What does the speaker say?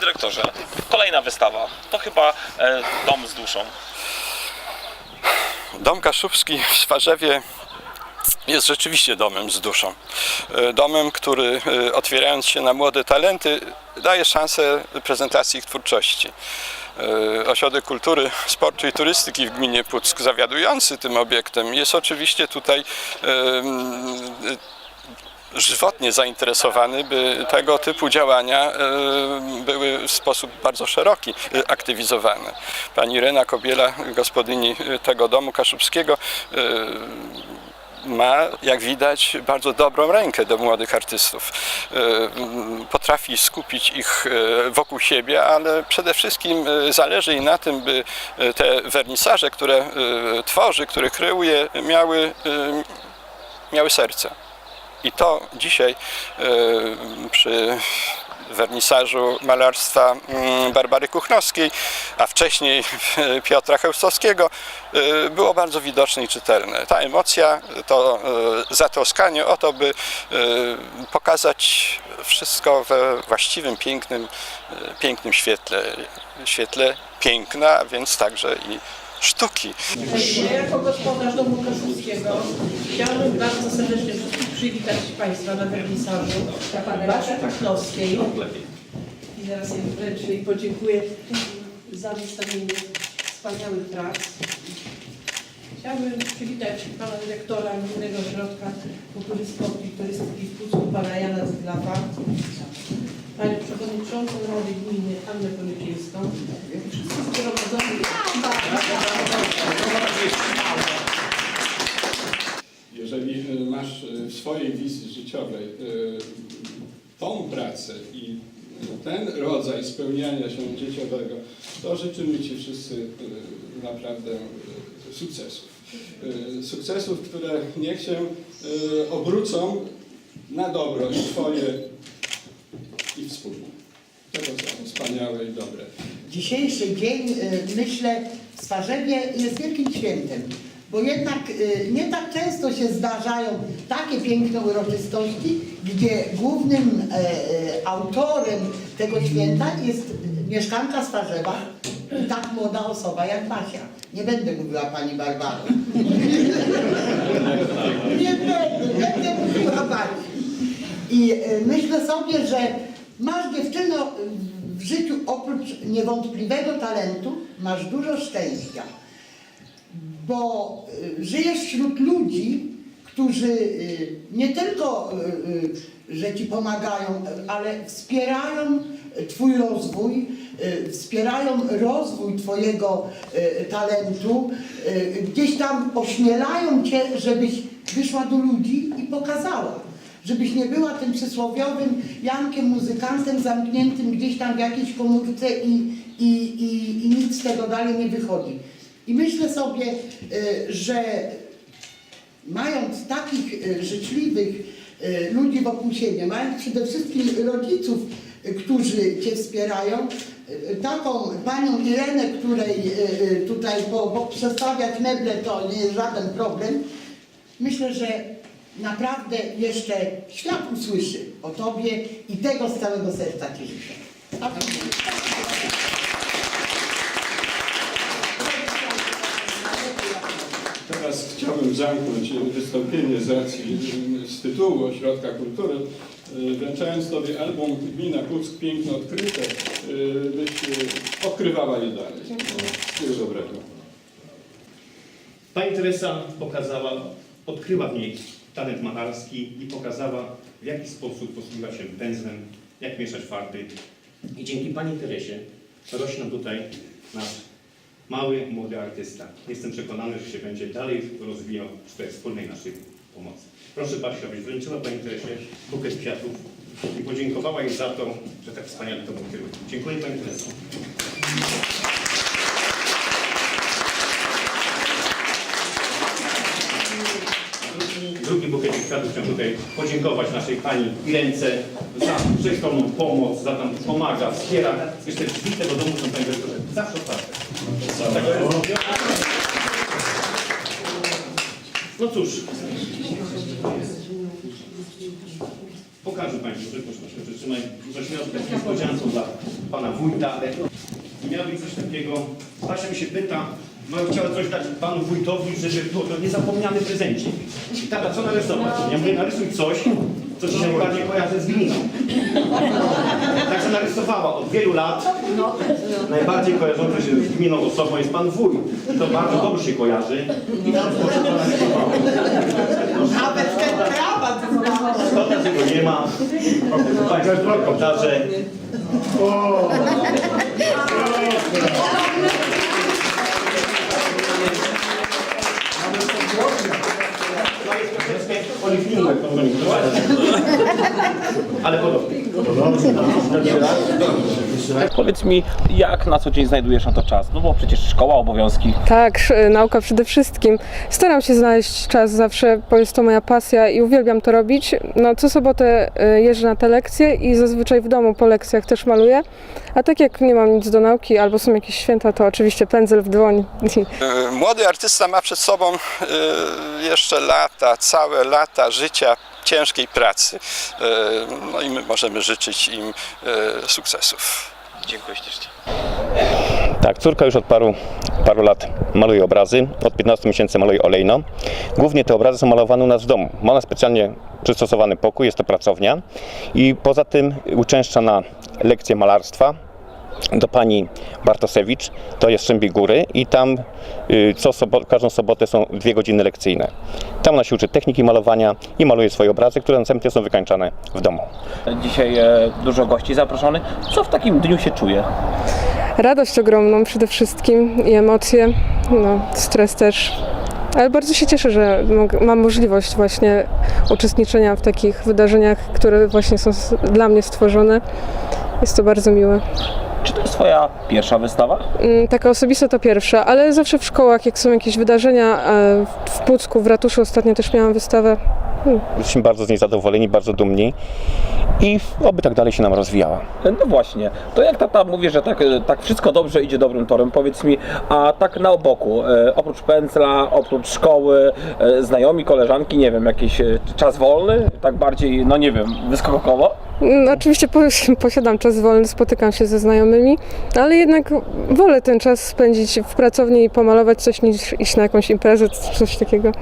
dyrektorze, kolejna wystawa. To chyba e, dom z duszą. Dom Kaszubski w Swarzewie jest rzeczywiście domem z duszą. E, Domem, który e, otwierając się na młode talenty, daje szansę prezentacji ich twórczości. E, Ośrodek Kultury, Sportu i Turystyki w gminie Puck, zawiadujący tym obiektem, jest oczywiście tutaj żywotnie zainteresowany, by tego typu działania e, były w sposób bardzo szeroki e, aktywizowane. Pani Rena Kobiela, gospodyni e, tego domu kaszubskiego, ma, jak widać, bardzo dobrą rękę do młodych artystów. Potrafi skupić ich wokół siebie, ale przede wszystkim zależy jej na tym, by te wernisaże, które tworzy, które kreuje, miały, miały serce. I to dzisiaj e, przy wernisażu malarstwa mm, Barbary Kuchnowskiej, a wcześniej Piotra Chełstowskiego e, było bardzo widoczne i czytelne. Ta emocja, to e, zatroskanie o to, by pokazać wszystko we właściwym, pięknym, pięknym świetle. Świetle piękna, więc także i sztuki. Ja jako gospodarz Domu Kaszubskiego chciałabym bardzo serdecznie wszystkich przywitać Państwa na wernisażu Baczy Pachnowskiej. I zaraz jej wręczę i podziękuję za wystawienie wspaniałych prac. Chciałabym przywitać Pana Dyrektora Gminnego Ośrodka Kultury Sportu i Turystyki w Pucku, Pana Jana Zglawa, Panią Przewodniczącą Rady Gminy Annę Poniecińską i wszystkich zgromadzonych masz y, w swojej wizji życiowej y, tą pracę i ten rodzaj spełniania się życiowego, to życzymy Ci wszyscy y, naprawdę sukcesów. Sukcesów, które niech się obrócą na dobro i Twoje i wspólne. Tego są wspaniałe i dobre. Dzisiejszy dzień, myślę, w jest wielkim świętem, bo jednak y, nie tak często się zdarzają takie piękne uroczystości, gdzie głównym e, e, autorem tego święta jest mieszkanka Swarzewa i tak młoda osoba jak Basia. Nie będę mówiła pani Barbaro. nie będę, będę mówiła Basi. I y, myślę sobie, że masz dziewczyno w życiu oprócz niewątpliwego talentu, masz dużo szczęścia, bo y, żyjesz wśród ludzi, którzy y, nie tylko, y, że ci pomagają, ale wspierają Twój rozwój, wspierają rozwój Twojego talentu, gdzieś tam ośmielają Cię, żebyś wyszła do ludzi i pokazała. Żebyś nie była tym przysłowiowym Jankiem, muzykantem zamkniętym gdzieś tam w jakiejś komórce i, i, i, i nic z tego dalej nie wychodzi. I myślę sobie, y, że mając takich y, życzliwych y, ludzi wokół siebie, mając przede wszystkim rodziców, którzy Cię wspierają, taką panią Irenę, której tutaj po, po przestawiać meble to nie jest żaden problem, myślę, że naprawdę jeszcze świat usłyszy o Tobie i tego z całego serca Ci życzę. Teraz chciałbym zamknąć wystąpienie z racji z tytułu Ośrodka Kultury, y, wręczając Tobie album Gmina Puck Piękno Odkryte, y, byś y, odkrywała je dalej. Wszystkiego dobrego. Pani Teresa pokazała, odkryła w niej talent malarski i pokazała, w jaki sposób posługiwać się pędzlem, jak mieszać farby. I dzięki Pani Teresie rośnie tutaj nasz mały, młody artysta. Jestem przekonany, że się będzie dalej rozwijał przy tej wspólnej naszej pomocy. Proszę Basiu, abyś wręczyła Pani Teresie bukiet kwiatów i podziękowała jej za to, że tak wspaniale to kieruje. Dziękuję Pani Tereso. Drugi bukiet kwiatów chciałem tutaj podziękować naszej pani Irence za wszechstronną pomoc, za tam pomaga, wspiera. Jeszcze drzwi tego domu są pani dyrektorze zawsze otwarte. Także- No cóż, pokażę Państwu, że proszę miał być taką niespodzianką dla Pana Wójta. Miał być coś takiego, Basia mi się pyta, no chciała coś dać Panu Wójtowi, żeby było to niezapomniany prezencik. I tata, co narysować? Ja mówię, narysuj coś, co Ci się najbardziej kojarzy z gminą. Także narysowała od wielu lat. Najbardziej kojarzący się z gminą osobą jest Pan Wójt. I to bardzo dobrze się kojarzy. I to narysowała. Nawet ten krawat Szkoda, że go nie ma. Państwo pokażę. To może nie Ale podobnie. Powiedz mi, jak na co dzień znajdujesz na to czas? No bo przecież szkoła, obowiązki. Tak, sz- nauka przede wszystkim. Staram się znaleźć czas zawsze, bo jest to moja pasja i uwielbiam to robić. No, co sobotę y, jeżdżę na te lekcje i zazwyczaj w domu po lekcjach też maluję. A tak jak nie mam nic do nauki albo są jakieś święta, to oczywiście pędzel w dłoń. E, Młody artysta ma przed sobą jeszcze lata, całe lata życia ciężkiej pracy. E, No i my możemy życzyć im e, sukcesów. Dziękuję ślicznie. Tak, córka już od paru, paru lat maluje obrazy. Od 15 miesięcy maluje olejno. Głównie te obrazy są malowane u nas w domu. Ma ona specjalnie przystosowany pokój, jest to pracownia. I poza tym uczęszcza na lekcje malarstwa do pani Bartosewicz, to jest Szębi Góry i tam y, co sobo- każdą sobotę są dwie godziny lekcyjne. Tam ona się uczy techniki malowania i maluje swoje obrazy, które następnie są wykańczane w domu. Dzisiaj e, dużo gości zaproszonych. Co w takim dniu się czuje? Radość ogromną przede wszystkim i emocje, no, stres też. Ale bardzo się cieszę, że mam możliwość właśnie uczestniczenia w takich wydarzeniach, które właśnie są dla mnie stworzone. Jest to bardzo miłe. Czy to jest twoja pierwsza wystawa? Mm, Taka osobista to pierwsza, ale zawsze w szkołach, jak są jakieś wydarzenia, e, w Pucku, w ratuszu ostatnio też miałam wystawę. Jesteśmy bardzo z niej zadowoleni, bardzo dumni i oby tak dalej się nam rozwijała. No właśnie, to jak tata mówi, że tak, e, tak wszystko dobrze idzie dobrym torem, powiedz mi, a tak na oboku, e, oprócz pędzla, oprócz szkoły, e, znajomi, koleżanki, nie wiem, jakiś czas wolny, tak bardziej, no nie wiem, wyskokowo? No, oczywiście po, posiadam czas wolny, spotykam się ze znajomymi, ale jednak wolę ten czas spędzić w pracowni i pomalować coś niż iść na jakąś imprezę, coś takiego.